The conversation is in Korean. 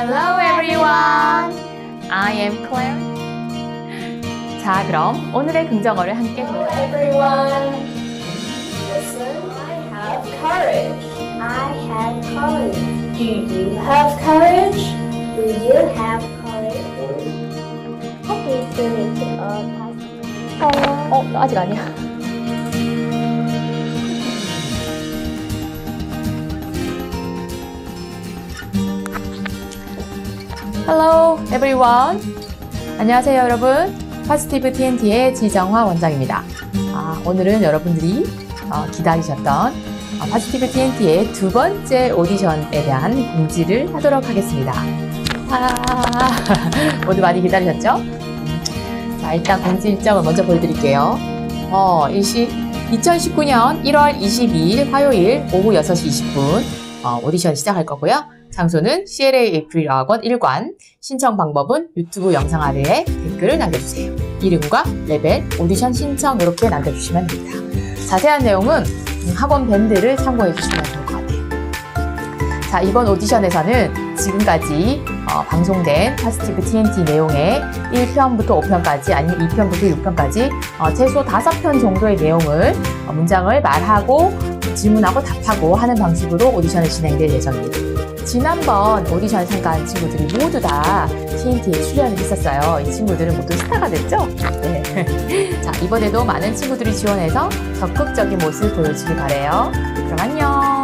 Hello everyone. I am Claire. 자, 그럼 오늘의 긍정어를 함께 Hello everyone. Listen, I have courage. I have courage. Do you have courage? Do you have courage? Meet you all. 어, 아직 아니야. Hello everyone. 안녕하세요 여러분. 파스티브 TNT의 지정화 원장입니다. 아, 오늘은 여러분들이 어, 기다리셨던 어, 파스티브 TNT의 두 번째 오디션에 대한 공지를 하도록 하겠습니다. 아, 모두 많이 기다리셨죠? 자, 일단 공지 일정을 먼저 보여드릴게요. 어, 일시 2019년 1월 22일 화요일 오후 6시 20분 어, 오디션 시작할 거고요. 장소는 CLA 에이프릴 어학원 1관. 신청 방법은 유튜브 영상 아래에 댓글을 남겨주세요. 이름과 레벨, 오디션 신청 이렇게 남겨주시면 됩니다. 자세한 내용은 학원 밴드를 참고해 주시면 좋을 것 같아요. 자, 이번 오디션에서는 지금까지 어, 방송된 파스티브 TNT 내용의 1편부터 5편까지 아니면 2편부터 6편까지 어, 최소 5편 정도의 내용을 어, 문장을 말하고 질문하고 답하고 하는 방식으로 오디션이 진행될 예정입니다. 지난번 오디션参加한 친구들이 모두 다 TNT에 출연을 했었어요. 이 친구들은 모두 스타가 됐죠? 네. 자, 이번에도 많은 친구들이 지원해서 적극적인 모습 보여주길 바래요. 그럼 안녕!